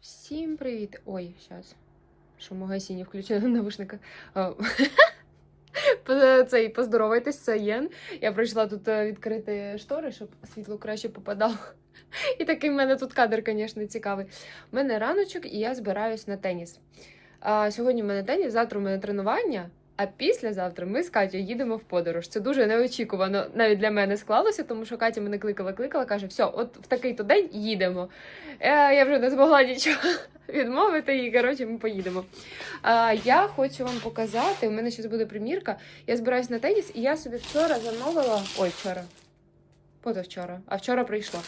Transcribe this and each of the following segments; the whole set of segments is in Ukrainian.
Всім привіт! Ой, зараз. Що в магазині включено навушника. Цей поздоровайтесь, це Єн. Я прийшла тут е, відкрити штори, щоб світло краще попадало. І такий в мене тут кадр, звісно, цікавий. У мене раночок, і я збираюсь на теніс. Сьогодні в мене теніс, завтра у мене тренування. А післязавтра ми з Катю їдемо в подорож. Це дуже неочікувано навіть для мене склалося, тому що Катя мене кликала, кликала, каже: все, от в такий-то день їдемо. Е, я вже не змогла нічого відмовити і коротше, ми поїдемо. А, я хочу вам показати. У мене зараз буде примірка. Я збираюсь на теніс, і я собі вчора замовила. Ой, вчора. Позавчора, а вчора прийшла.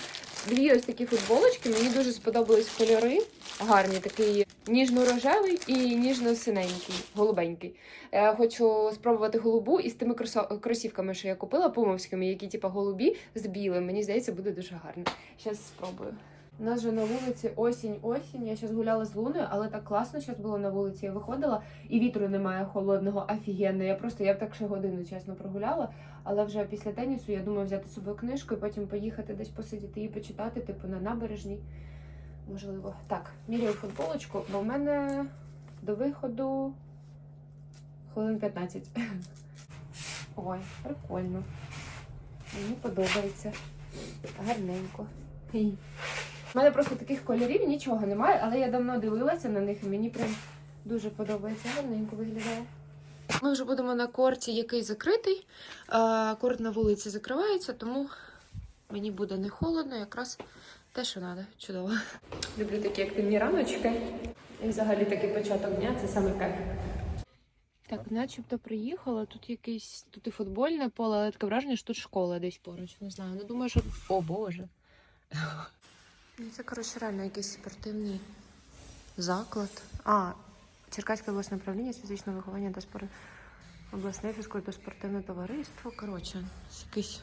Дві ось такі футболочки. Мені дуже сподобались кольори. Гарні, такий ніжно-рожевий і ніжно-синенький, голубенький. Я хочу спробувати голубу із тими кросівками, що я купила пумовськими, які типу голубі з білим. Мені здається, буде дуже гарно. Зараз спробую. У нас же на вулиці осінь-осінь. Я зараз гуляла з луною, але так класно зараз було на вулиці. Я виходила і вітру немає холодного, офігенно. Я просто я б так ще годину чесно прогуляла. Але вже після тенісу я думаю взяти з собою книжку і потім поїхати десь посидіти і почитати, типу на набережній. Можливо. Так, міряю футболочку, бо в мене до виходу хвилин 15. Ой, прикольно. Мені подобається. Гарненько. У мене просто таких кольорів нічого немає, але я давно дивилася на них і мені прям дуже подобається. Гарненько виглядає. Ми вже будемо на корті, який закритий. Корт на вулиці закривається, тому мені буде не холодно, якраз те, що треба. Чудово. Люблю такі активні раночки. І взагалі такий початок дня це саме кайф. Так, начебто приїхала. Тут якийсь тут і футбольне поле, але таке враження, що тут школа десь поруч. Не знаю. Не думаю, що. О Боже. Ну, Це, коротше, реально якийсь спортивний заклад. А, Черкаське обласне управління з фізичного виховання та спорту. Обласне фізкультурно-спортивне товариство. Коротше, якийсь.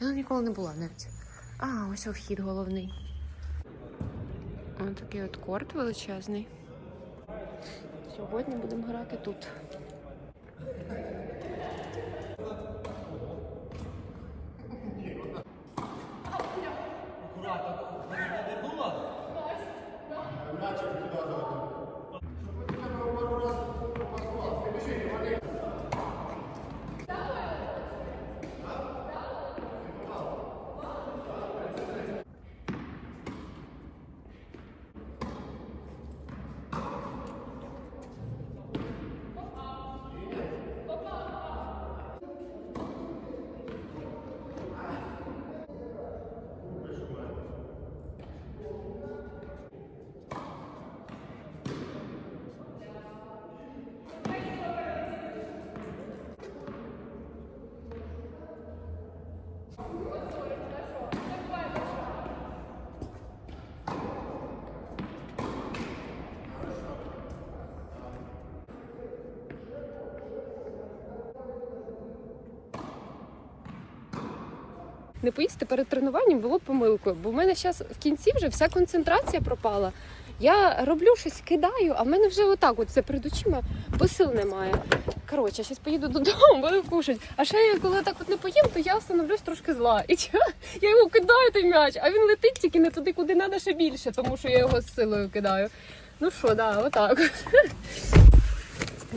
Я ніколи не була навіть. А, ось вхід головний. Ось такий от корт величезний. Сьогодні будемо грати тут. Не поїсти перед тренуванням було помилкою, бо в мене зараз в кінці вже вся концентрація пропала. Я роблю щось, кидаю, а в мене вже отак, от це перед очима, бо сил немає. Коротше, зараз поїду додому, буду кушати. А ще я коли так от не поїм, то я становлюсь трошки зла. І я його кидаю той м'яч, а він летить тільки не туди, куди треба ще більше, тому що я його з силою кидаю. Ну що, да, отак.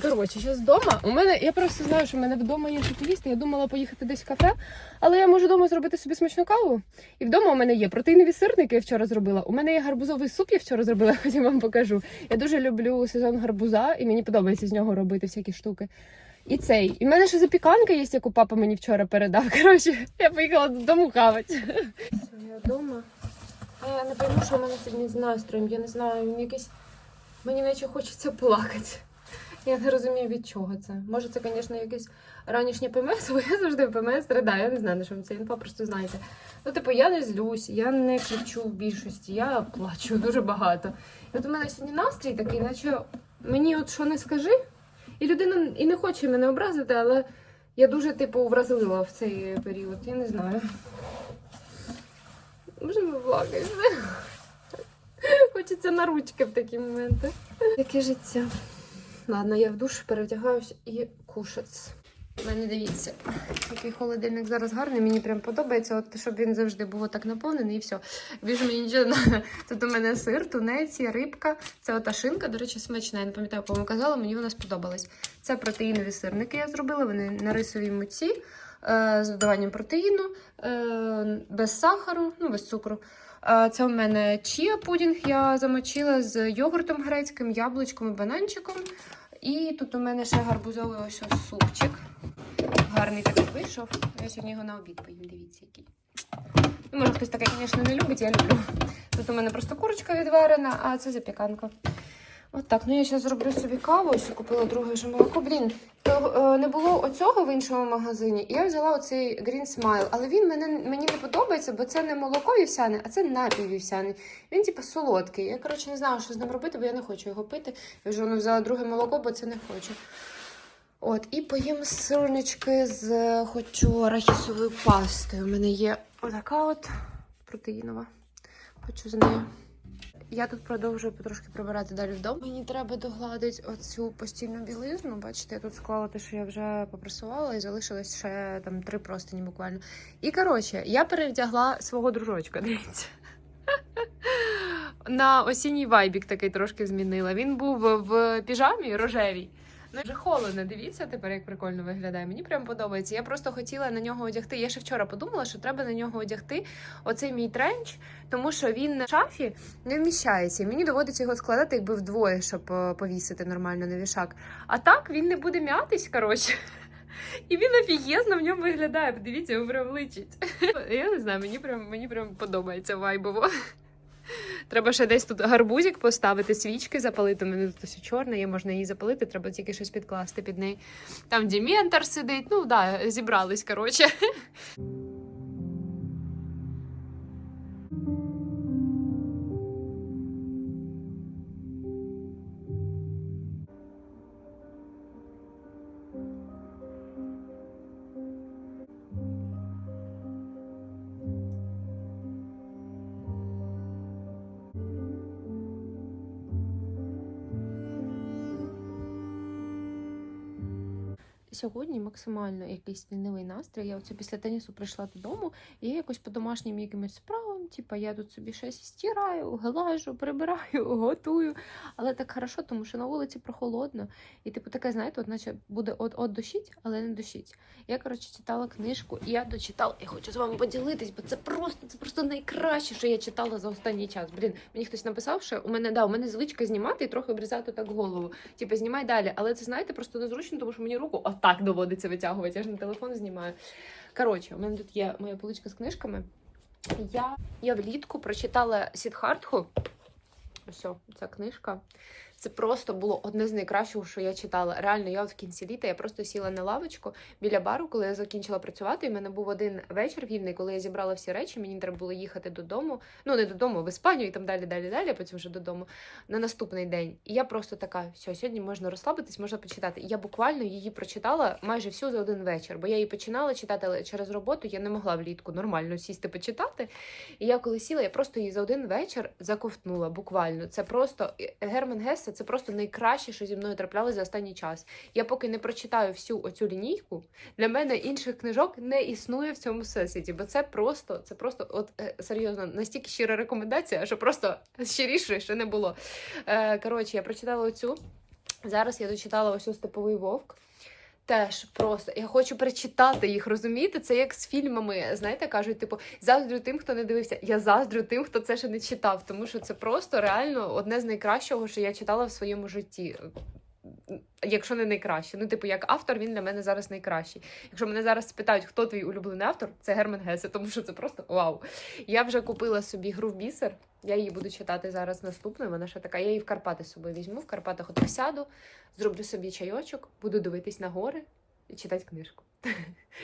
Коротше, зараз вдома. У мене я просто знаю, що в мене вдома є що. Я думала поїхати десь в кафе, але я можу вдома зробити собі смачну каву. І вдома у мене є протеїнові сирники, я вчора зробила. У мене є гарбузовий суп, я вчора зробила, потім вам покажу. Я дуже люблю сезон гарбуза, і мені подобається з нього робити всякі штуки. І цей. І в мене ще запіканка є, яку папа мені вчора передав. Коротше, я поїхала додому хавати. Я вдома. А я не пойму, що в мене сьогодні з настроєм. Я не знаю, він якийсь. Мені наче хочеться плакати. Я не розумію, від чого це. Може, це, звісно, якесь ранішнє ПМС, бо я завжди ПМС страдаю. Я не знаю, на що ця інфа, просто знаєте. Ну, типу, я не злюсь, я не кричу в більшості, я плачу дуже багато. І от у мене сьогодні настрій такий, наче мені от що не скажи, і людина і не хоче мене образити, але я дуже, типу, вразлива в цей період. Я не знаю. Може, не плакати. Хочеться на ручки в такі моменти. Яке життя. Ладно, я в душ перевдягаюсь і кушать. У мене дивіться, який холодильник зараз гарний, мені прям подобається, от, щоб він завжди був так наповнений і все. Більше мені нічого. Тут у мене сир, тунець, рибка. Це ота шинка, до речі, смачна. Я не пам'ятаю, кому казала, мені вона сподобалась. Це протеїнові сирники я зробила, вони на рисовій муці е, з додаванням протеїну, е, без сахару, ну без цукру. Е, Це у мене чія пудінг я замочила з йогуртом грецьким, яблучком і бананчиком. І тут у мене ще гарбузовий ось ось супчик. Гарний такий вийшов. Я сьогодні його на обід поїм, дивіться, який. Ну, може, хтось таке, звісно, не любить, я люблю. Тут у мене просто курочка відварена, а це запіканка. От так, ну я зараз зроблю собі каву, ось купила друге вже молоко. Блін, то, е, не було оцього в іншому магазині. І я взяла оцей Green Smile, але він мене, мені не подобається, бо це не молоко вівсяне, а це напій вівсяний. Він, типу, солодкий. Я, коротше, не знала, що з ним робити, бо я не хочу його пити. Я вже воно взяла друге молоко, бо це не хочу. От, і поїм сирнички з хочу арахісовою пастою. У мене є отака от протеїнова. Хочу з нею. Я тут продовжую потрошки прибирати далі вдома. Мені треба догладити оцю постільну білизну. Бачите, я тут склала те, що я вже попрасувала, і залишилось ще там три простині буквально. І коротше, я перевдягла свого дружочка. Дивіться. На осінній вайбік такий трошки змінила. Він був в піжамі рожевій. Ну, вже холодно, дивіться тепер, як прикольно виглядає. Мені прям подобається. Я просто хотіла на нього одягти. Я ще вчора подумала, що треба на нього одягти оцей мій тренч, тому що він на шафі не вміщається. Мені доводиться його складати якби вдвоє, щоб е, повісити нормально на вішак. А так він не буде м'ятись, коротше. І він офігезно в ньому виглядає. Подивіться, його прям личить. Я не знаю, мені прям мені прям подобається вайбово. Треба ще десь тут гарбузик поставити, свічки запалити. У мене тут усе чорне, є, можна її запалити, треба тільки щось підкласти під неї. Там Дементор сидить. Ну да, зібрались, коротше. Сьогодні максимально якийсь лінивий настрій. Я оце після тенісу прийшла додому і я якось по домашнім якимось справам. Типа я тут собі щось стираю, глажу, прибираю, готую. Але так хорошо, тому що на вулиці прохолодно. І типу таке, знаєте, от наче буде от от дощить, але не дощить. Я коротше читала книжку, і я дочитала. Я хочу з вами поділитись, бо це просто це просто найкраще, що я читала за останній час. Блін, мені хтось написав, що у мене да, у мене звичка знімати і трохи обрізати так голову. Типу, знімай далі. Але це знаєте, просто незручно, тому що мені руку отак доводиться витягувати. Я ж на телефон знімаю. Коротше, у мене тут є моя поличка з книжками. Я, я влітку прочитала Сідхартху. Ось ця книжка. Це просто було одне з найкращого, що я читала. Реально, я от в кінці літа я просто сіла на лавочку біля бару, коли я закінчила працювати. І в мене був один вечір вільний, коли я зібрала всі речі. Мені треба було їхати додому. Ну не додому, в Іспанію і там далі, далі, далі. а Потім вже додому на наступний день. І я просто така: все, сьогодні можна розслабитись, можна почитати. І я буквально її прочитала майже всю за один вечір, бо я її починала читати, але через роботу я не могла влітку нормально сісти почитати. І я коли сіла, я просто її за один вечір заковтнула. Буквально це просто Герман Гессе це просто найкраще, що зі мною траплялося за останній час. Я поки не прочитаю всю оцю лінійку, для мене інших книжок не існує в цьому всесвіті, бо це просто, це просто, от е, серйозно, настільки щира рекомендація, що просто щиріше ще не було. Е, коротше, я прочитала оцю. Зараз я дочитала ось степовий вовк. Теж просто я хочу перечитати їх, розумієте? Це як з фільмами. Знаєте, кажуть, типу, заздрю тим, хто не дивився. Я заздрю тим, хто це ще не читав, тому що це просто реально одне з найкращого, що я читала в своєму житті. Якщо не найкраще. Ну, типу, як автор, він для мене зараз найкращий. Якщо мене зараз спитають, хто твій улюблений автор, це Герман Гесе, тому що це просто вау. Я вже купила собі гру в бісер. Я її буду читати зараз наступною. Вона ще така. Я її в Карпати з візьму. В Карпатах от сяду, зроблю собі чайочок, буду дивитись на гори і читати книжку.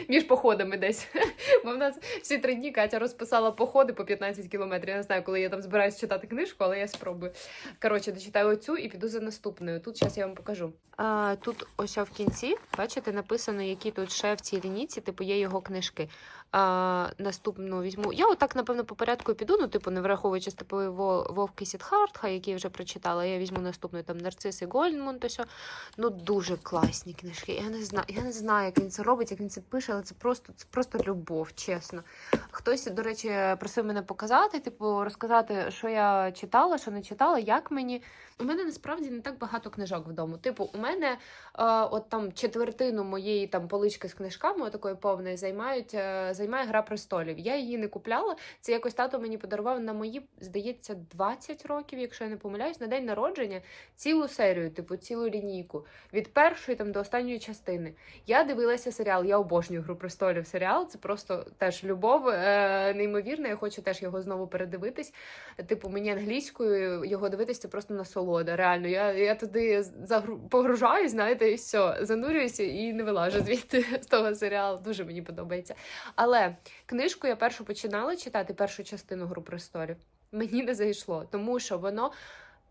Між походами десь. Бо в нас всі три дні Катя розписала походи по 15 кілометрів. Я не знаю, коли я там збираюсь читати книжку, але я спробую. Коротше, дочитаю оцю і піду за наступною. Тут зараз я вам покажу. А, тут ось в кінці, бачите, написано, які тут ще в цій лініці, типу є його книжки. А, наступну візьму. Я отак, напевно, по порядку піду, ну, типу, не враховуючи степовий Вов- вовк і Сідхартха, який я вже прочитала. Я візьму наступний там Нарцис і Гольдмунд. Ось. Ну, дуже класні книжки. Я не знаю, я не знаю, як він це робить, як він це пише, але це просто, це просто любов, чесно. Хтось, до речі, просив мене показати, типу, розказати, що я читала, що не читала, як мені. У мене насправді не так багато книжок вдома. Типу, у мене е, от там четвертину моєї там полички з книжками, такої повної, займають, е, займає Гра престолів. Я її не купляла. Це якось тато мені подарував на мої, здається, 20 років, якщо я не помиляюсь, на день народження цілу серію, типу, цілу лінійку. Від першої там до останньої частини. Я дивилася серіал, я обожнюю Гру престолів серіал. Це просто теж любов е, неймовірна. Я хочу теж його знову передивитись. Типу, мені англійською його дивитись це просто насолода. Реально, я, я туди загру... погружаюсь, знаєте, і все, занурююся і не вилажу звідти з того серіалу. Дуже мені подобається. Книжку я першу починала читати, першу частину Гру престолів. Мені не зайшло, тому що воно.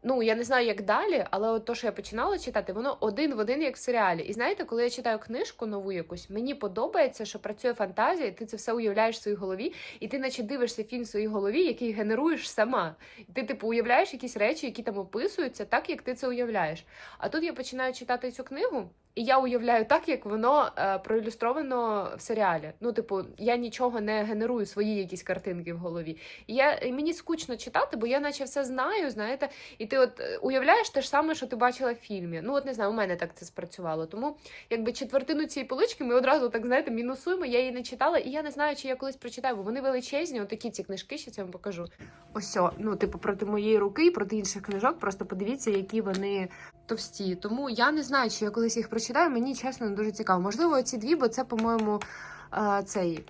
Ну, я не знаю, як далі, але от то, що я починала читати, воно один в один, як в серіалі. І знаєте, коли я читаю книжку нову якусь, мені подобається, що працює фантазія, ти це все уявляєш в своїй голові, і ти наче дивишся фільм в своїй голові, який генеруєш сама. І ти, типу, уявляєш якісь речі, які там описуються, так як ти це уявляєш. А тут я починаю читати цю книгу. І я уявляю так, як воно е, проілюстровано в серіалі. Ну, типу, я нічого не генерую свої якісь картинки в голові. І я і мені скучно читати, бо я наче все знаю, знаєте, і ти от е, уявляєш те ж саме, що ти бачила в фільмі. Ну, от не знаю, у мене так це спрацювало. Тому якби четвертину цієї полички ми одразу так знаєте, мінусуємо. Я її не читала, і я не знаю, чи я колись прочитаю, бо вони величезні. Отакі ці книжки, ще я вам покажу. Ось, ну, типу, проти моєї руки, проти інших книжок. Просто подивіться, які вони товсті. Тому я не знаю, чи я колись їх прочитаю. Мені чесно не дуже цікаво. Можливо, ці дві, бо це, по-моєму, е, цей.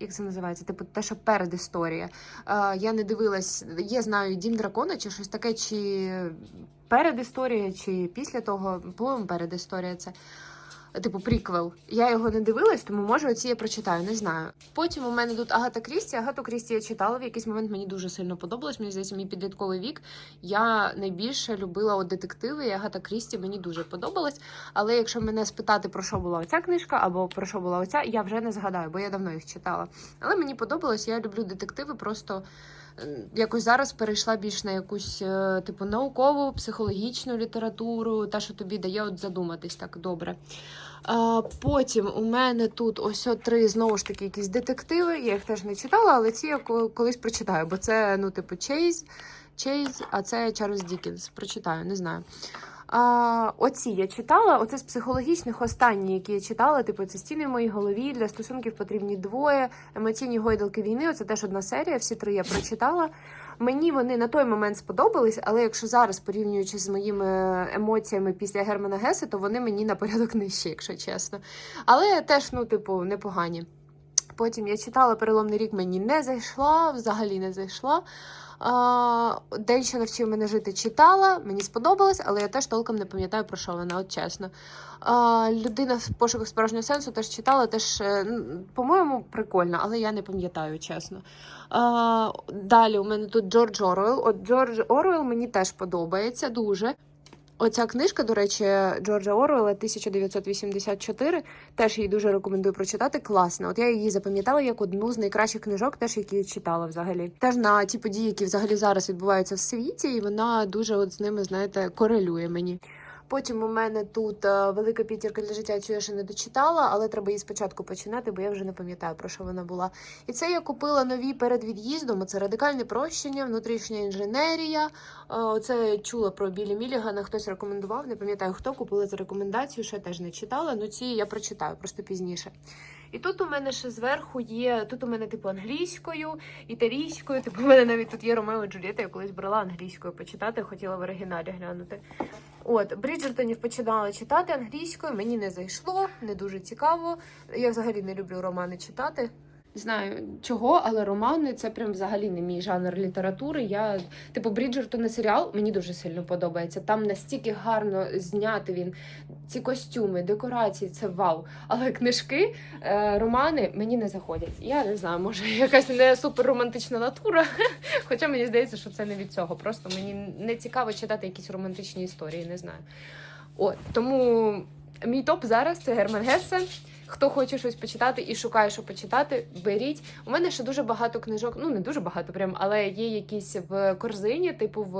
Як це називається? Типу, те, що передісторія. Е, я не дивилась, є, знаю, Дім дракона чи щось таке, чи передісторія, чи після того, по-моєму, передісторія це. Типу, приквел. Я його не дивилась, тому може оці я прочитаю, не знаю. Потім у мене тут Агата Крісті. Агату Крісті я читала. В якийсь момент мені дуже сильно подобалось. Мені здається, мій підлітковий вік. Я найбільше любила от детективи, і Агата Крісті мені дуже подобалась. Але якщо мене спитати, про що була оця книжка або про що була оця, я вже не згадаю, бо я давно їх читала. Але мені подобалось, я люблю детективи, просто якось зараз перейшла більш на якусь е, типу наукову, психологічну літературу, та, що тобі дає от задуматись так добре. Потім у мене тут ось три знову ж таки якісь детективи. Я їх теж не читала, але ці я колись прочитаю, бо це, ну, типу, Чейз, Чейз, а це Чарльз Дікінс. Прочитаю, не знаю. А, оці я читала. Оце з психологічних останні, які я читала. Типу, це стіни в моїй голові. Для стосунків потрібні двоє. Емоційні гойдалки війни. Оце теж одна серія. Всі три я прочитала. Мені вони на той момент сподобались, але якщо зараз порівнюючи з моїми емоціями після Германа Геса, то вони мені на порядок нижчі, якщо чесно. Але теж, ну, типу, непогані. Потім я читала переломний рік, мені не зайшла, взагалі не зайшла. День, що навчив мене жити, читала, мені сподобалось, але я теж толком не пам'ятаю про що вона, от чесно. Людина в пошуках справжнього сенсу теж читала, теж, е, по-моєму, прикольно, але я не пам'ятаю, чесно. Далі у мене тут Джордж Оруел. От Джордж Оруел мені теж подобається дуже. Оця книжка, до речі, Джорджа Орвелла 1984, теж її дуже рекомендую прочитати. Класна. От я її запам'ятала як одну з найкращих книжок, теж які читала взагалі. Теж на ті події, які взагалі зараз відбуваються в світі, і вона дуже от з ними, знаєте, корелює мені. Потім у мене тут е, велика п'ятірка для життя, цю я ще не дочитала, але треба її спочатку починати, бо я вже не пам'ятаю про що вона була. І це я купила нові перед від'їздом. Це радикальне прощення, внутрішня інженерія. Це я чула про Білі Мілігана, хтось рекомендував. Не пам'ятаю хто купила за рекомендацію, ще теж не читала. Ну ці я прочитаю просто пізніше. І тут у мене ще зверху є. Тут у мене типу англійською, італійською. Типу, у мене навіть тут є Ромео і Джульєта, я колись брала англійською почитати, хотіла в оригіналі глянути. От, Бріджертонів починала читати англійською, мені не зайшло, не дуже цікаво. Я взагалі не люблю романи читати. Не знаю чого, але романи це прям взагалі не мій жанр літератури. Я, типу, Бріджертон серіал мені дуже сильно подобається. Там настільки гарно зняти він ці костюми, декорації, це вау. Але книжки, е, романи мені не заходять. Я не знаю, може якась не супер романтична натура. Хоча мені здається, що це не від цього. Просто мені не цікаво читати якісь романтичні історії, не знаю. От тому мій топ зараз це Герман Гессе. Хто хоче щось почитати і шукає, що почитати, беріть. У мене ще дуже багато книжок, ну не дуже багато, прям, але є якісь в корзині, типу в.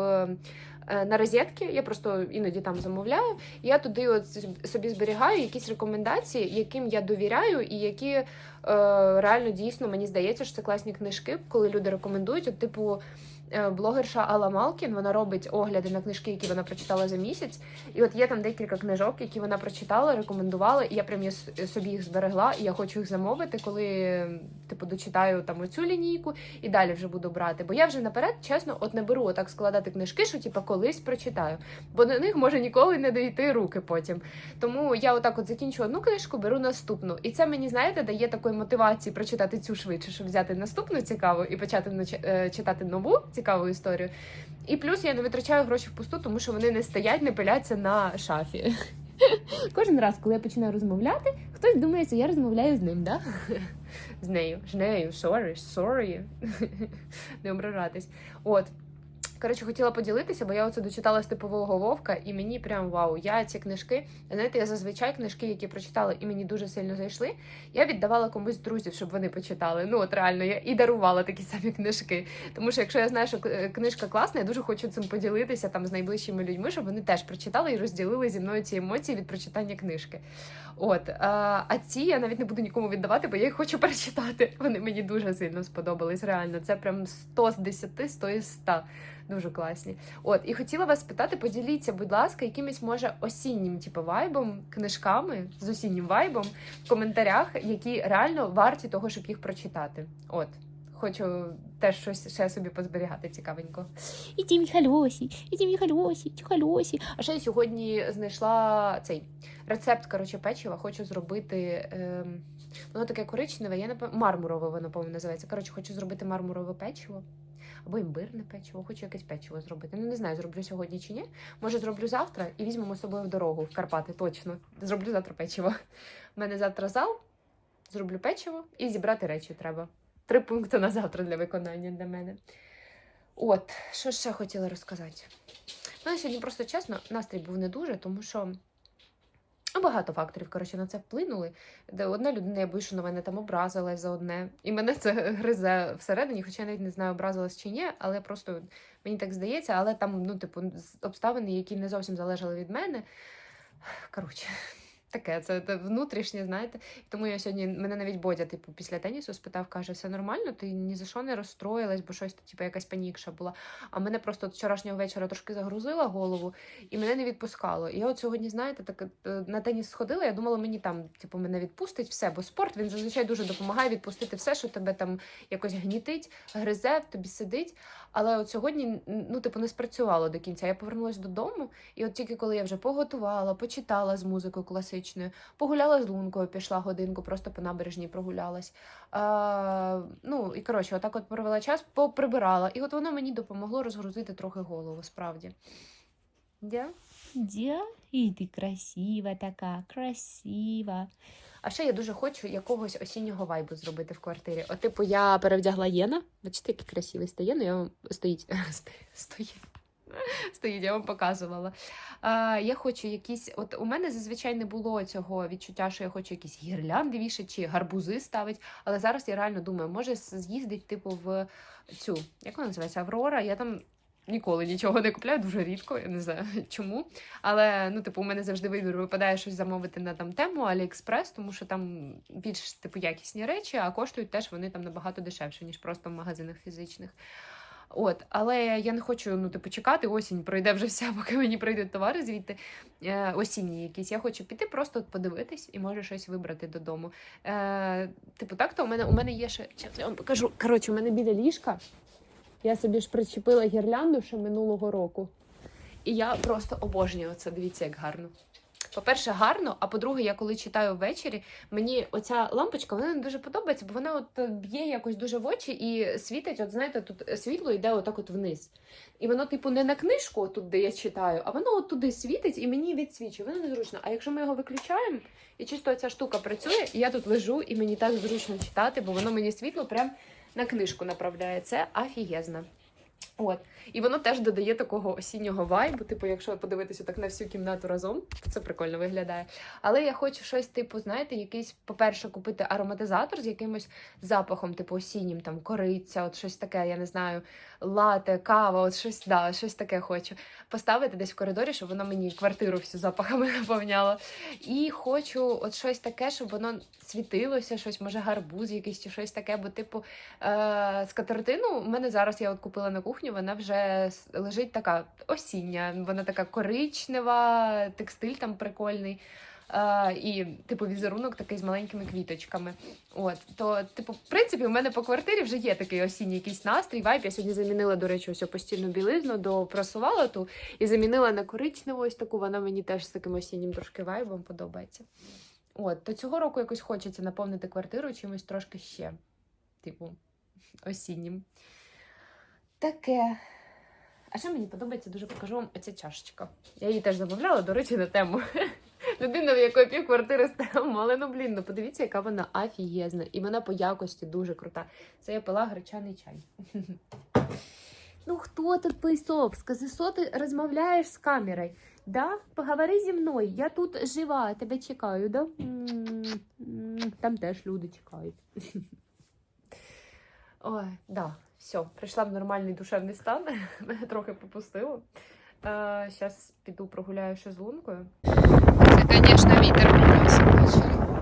е, На розетки, я просто іноді там замовляю. Я туди от собі зберігаю якісь рекомендації, яким я довіряю, і які е, реально дійсно мені здається, що це класні книжки, коли люди рекомендують. От, типу, блогерша Алла Малкін, вона робить огляди на книжки, які вона прочитала за місяць. І от є там декілька книжок, які вона прочитала, рекомендувала, і я прям я собі їх зберегла, і я хочу їх замовити, коли типу дочитаю там оцю лінійку і далі вже буду брати. Бо я вже наперед, чесно, от не беру отак складати книжки, що типу колись прочитаю, бо до них може ніколи не дійти руки потім. Тому я отак от закінчу одну книжку, беру наступну. І це мені, знаєте, дає такої мотивації прочитати цю швидше, щоб взяти наступну цікаву і почати е, читати нову цікаву історію. І плюс я не витрачаю гроші впусту, тому що вони не стоять, не пиляться на шафі. Кожен раз, коли я починаю розмовляти, хтось думає, що я розмовляю з ним, да? З нею, з нею, sorry, sorry. Не ображатись. От. Коротше, хотіла поділитися, бо я оце дочитала з типового вовка, і мені прям вау. Я ці книжки, знаєте, я зазвичай книжки, які прочитала і мені дуже сильно зайшли, я віддавала комусь друзів, щоб вони почитали. Ну от реально, я і дарувала такі самі книжки. Тому що якщо я знаю, що е, книжка класна, я дуже хочу цим поділитися там з найближчими людьми, щоб вони теж прочитали і розділили зі мною ці емоції від прочитання книжки. От а, а ці я навіть не буду нікому віддавати, бо я їх хочу перечитати. Вони мені дуже сильно сподобались. Реально, це прям 100 з 10, 100 із 100. Дуже класні. От, і хотіла вас питати, поділіться, будь ласка, якимось може осіннім, типу, вайбом, книжками з осіннім вайбом в коментарях, які реально варті того, щоб їх прочитати. От, хочу теж щось ще собі позберігати цікавенько. Іди, Міхальосі, іди, Міхальосі, Міхальосі. А ще я сьогодні знайшла цей рецепт коротше, печива. Хочу зробити. Ем, воно таке коричневе, я не мармурове воно, по-моєму, називається. Коротше, хочу зробити мармурове печиво. Або імбирне печиво, хочу якесь печиво зробити. Ну не знаю, зроблю сьогодні чи ні. Може, зроблю завтра і візьмемо з собою в дорогу в Карпати. Точно. Зроблю завтра печиво. У мене завтра зал, зроблю печиво і зібрати речі треба. Три пункти на завтра для виконання для мене. От, що ще хотіла розказати. Ну, сьогодні просто чесно, настрій був не дуже, тому що ну, багато факторів коротше, на це вплинули. Де одна людина, я боюсь, що на мене там образилась за одне. І мене це гризе всередині, хоча я навіть не знаю, образилась чи ні, але просто мені так здається, але там, ну, типу, обставини, які не зовсім залежали від мене. Коротше. Таке, це, внутрішнє, знаєте. Тому я сьогодні мене навіть Бодя, типу, після тенісу спитав, каже, все нормально, ти ні за що не розстроїлась, бо щось типу, якась панікша була. А мене просто от вчорашнього вечора трошки загрузила голову, і мене не відпускало. І я от сьогодні, знаєте, так е, на теніс сходила. Я думала, мені там, типу, мене відпустить все, бо спорт він зазвичай дуже допомагає відпустити все, що тебе там якось гнітить, гризе, в тобі сидить. Але от сьогодні, ну, типу, не спрацювало до кінця. Я повернулася додому, і от тільки коли я вже поготувала, почитала з музикою класичною, погуляла з лункою, пішла годинку, просто по набережній прогулялась. А, ну і коротше, отак от провела час, поприбирала. І от воно мені допомогло розгрузити трохи голову, справді. Yeah. Да, і ти красива така, красива. А ще я дуже хочу якогось осіннього вайбу зробити в квартирі. От, типу, я перевдягла Єна. Бачите, який красивий стає, ну я стоїть. Стоїть. Стоїть, я вам показувала. А, я хочу якісь. От у мене зазвичай не було цього відчуття, що я хочу якісь гірлянди вішати чи гарбузи ставити. Але зараз я реально думаю, може з'їздить, типу, в цю, як вона називається, Аврора. Я там ніколи нічого не купляю, дуже рідко, я не знаю чому. Але ну, типу, у мене завжди вибір випадає щось замовити на там тему Аліекспрес, тому що там більш типу якісні речі, а коштують теж вони там набагато дешевше, ніж просто в магазинах фізичних. От, але я не хочу ну, типу, чекати, осінь пройде вже вся, поки мені прийдуть товари звідти е, осінні якісь. Я хочу піти, просто подивитись і може щось вибрати додому. Е, типу, так то у мене у мене є ще. Щас я вам покажу. Коротше, у мене біля ліжка. Я собі ж причепила гірлянду ще минулого року. І я просто обожнюю це. Дивіться, як гарно. По-перше, гарно, а по-друге, я коли читаю ввечері, мені оця лампочка вона не дуже подобається, бо вона от е, б'є якось дуже в очі і світить. От знаєте, тут світло йде отак от вниз. І воно, типу, не на книжку, тут, де я читаю, а воно от туди світить і мені відсвічує. Воно незручно. А якщо ми його виключаємо, і чисто ця штука працює, і я тут лежу, і мені так зручно читати, бо воно мені світло прям на книжку направляє. Це афігезно. От. І воно теж додає такого осіннього вайбу. Типу, якщо подивитися так на всю кімнату разом, то це прикольно виглядає. Але я хочу щось, типу, знаєте, якийсь, по-перше, купити ароматизатор з якимось запахом, типу осіннім, там кориця, от щось таке, я не знаю, лате, кава, от щось, да, щось таке хочу. Поставити десь в коридорі, щоб воно мені квартиру всю запахами наповняло. І хочу от щось таке, щоб воно світилося, щось, може, гарбуз якийсь чи щось таке, бо, типу, е, скатертину у мене зараз я от купила на кухню, вона вже лежить така осіння, вона така коричнева, текстиль там прикольний. Е, і, типу, візерунок такий з маленькими квіточками. От, то, типу, в принципі, у мене по квартирі вже є такий осінній якийсь настрій. Вайб. Я сьогодні замінила, до речі, ось постільну білизну, допрасувала ту і замінила на коричневу ось таку. Вона мені теж з таким осіннім трошки вайбом подобається. От, то цього року якось хочеться наповнити квартиру чимось трошки ще, типу, осіннім. Таке. А що мені подобається, дуже покажу вам оця чашечка. Я її теж замовляла, до речі, на тему. Людина, в якої пів квартири стемо, але ну блін, ну подивіться, яка вона афієзна. І вона по якості дуже крута. Це я пила гречаний чай. Ну, хто тут писав? Скажи, що ти розмовляєш з камерою? Да? Поговори зі мною. Я тут жива, тебе чекаю, да? Там теж люди чекають. Ой, да, все, прийшла в нормальний душевний стан. Мене трохи попустило. Зараз піду прогуляю ще з лункою. Це, звісно, вітер